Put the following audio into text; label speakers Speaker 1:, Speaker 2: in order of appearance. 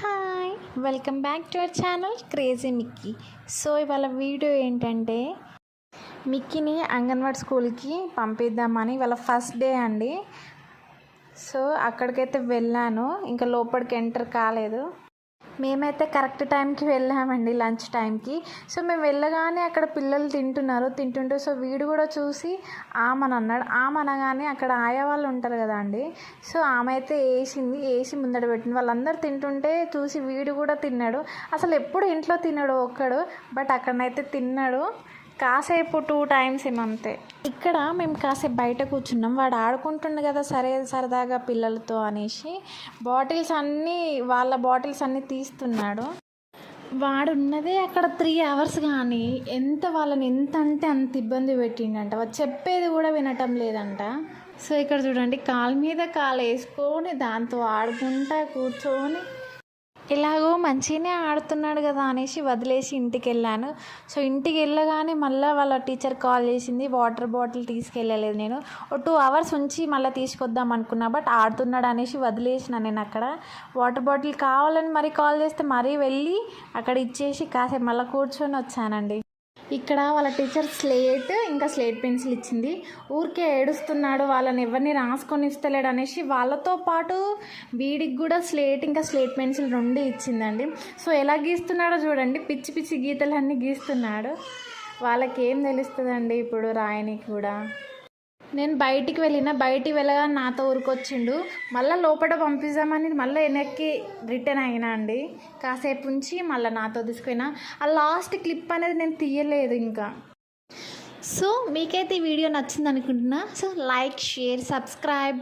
Speaker 1: Hi welcome back to our channel crazy Mickey so ఇవాళ video ఏంటంటే మిక్కీని అంగన్వాడీ స్కూల్కి పంపిద్దామని ఇవాళ ఫస్ట్ డే అండి. సో అక్కడికైతే వెళ్ళాను. ఇంకా లోపలికి ఎంటర్ కాలేదు. మేమైతే కరెక్ట్ టైంకి వెళ్ళామండి లంచ్ టైంకి. సో మేము వెళ్ళగానే అక్కడ పిల్లలు తింటున్నారు తింటుంటే సో వీడు కూడా చూసి ఆమెను అన్నాడు. ఆమనగానే అక్కడ ఆయా వాళ్ళు ఉంటారు కదా అండి. సో ఆమె అయితే వేసింది వేసి ముందట పెట్టింది. వాళ్ళందరూ తింటుంటే చూసి వీడు కూడా తిన్నాడు. అసలు ఎప్పుడు ఇంట్లో తిన్నాడు ఒక్కడు బట్ అక్కడనైతే తిన్నాడు. కాసేపు టూ టైమ్స్ ఏమంతే ఇక్కడ మేము కాసేపు బయట కూర్చున్నాం. వాడు ఆడుకుంటుండే కదా సరే సరదాగా పిల్లలతో అనేసి బాటిల్స్ అన్నీ వాళ్ళ బాటిల్స్ అన్నీ తీస్తున్నాడు. వాడు ఉన్నదే అక్కడ త్రీ అవర్స్ కానీ ఎంత వాళ్ళని ఎంత అంటే అంత ఇబ్బంది పెట్టిండంట. వాడు చెప్పేది కూడా వినటం లేదంట. సో ఇక్కడ చూడండి కాలు మీద కాలు వేసుకొని దాంతో ఆడుకుంటా కూర్చొని ఎలాగో మంచిగానే ఆడుతున్నాడు కదా అనేసి వదిలేసి ఇంటికి వెళ్ళాను సో ఇంటికి వెళ్ళగానే మళ్ళీ వాళ్ళ టీచర్ కాల్ చేసింది వాటర్ బాటిల్ తీసుకెళ్ళలేదు నేను. ఓ టూ అవర్స్ ఉంచి మళ్ళీ తీసుకొద్దాం అనుకున్నా బట్ ఆడుతున్నాడు అనేసి వదిలేసిన నేను అక్కడ. వాటర్ బాటిల్ కావాలని మరీ కాల్ చేస్తే మరీ వెళ్ళి అక్కడ ఇచ్చేసి కాసేపు మళ్ళీ కూర్చొని వచ్చానండి. ఇక్కడ వాళ్ళ టీచర్ స్లేట్ ఇంకా స్లేట్ పెన్సిల్ ఇచ్చింది. ఊరికే ఏడుస్తున్నాడు వాళ్ళని ఎవరిని రాసుకొని ఇస్తలేడు అనేసి వాళ్ళతో పాటు వీడికి కూడా స్లేట్ ఇంకా స్లేట్ పెన్సిల్ రెండు ఇచ్చిందండి. సో ఎలా గీస్తున్నాడో చూడండి. పిచ్చి పిచ్చి గీతలన్నీ గీస్తున్నాడు. వాళ్ళకి ఏం తెలుస్తుందండి ఇప్పుడు రాయని కూడా? నేను బయటికి వెళ్ళిన బయటికి వెళ్ళగానే నాతో ఊరికొచ్చిండు. మళ్ళీ లోపల పంపిద్దామని మళ్ళీ వెనక్కి రిటర్న్ అయినా అండి. కాసేపు ఉంచి మళ్ళీ నాతో తీసుకుపోయినా. ఆ లాస్ట్ క్లిప్ అనేది నేను తీయలేదు ఇంకా. సో మీకైతే ఈ వీడియో నచ్చింది అనుకుంటున్నా సో లైక్ షేర్ సబ్స్క్రైబ్.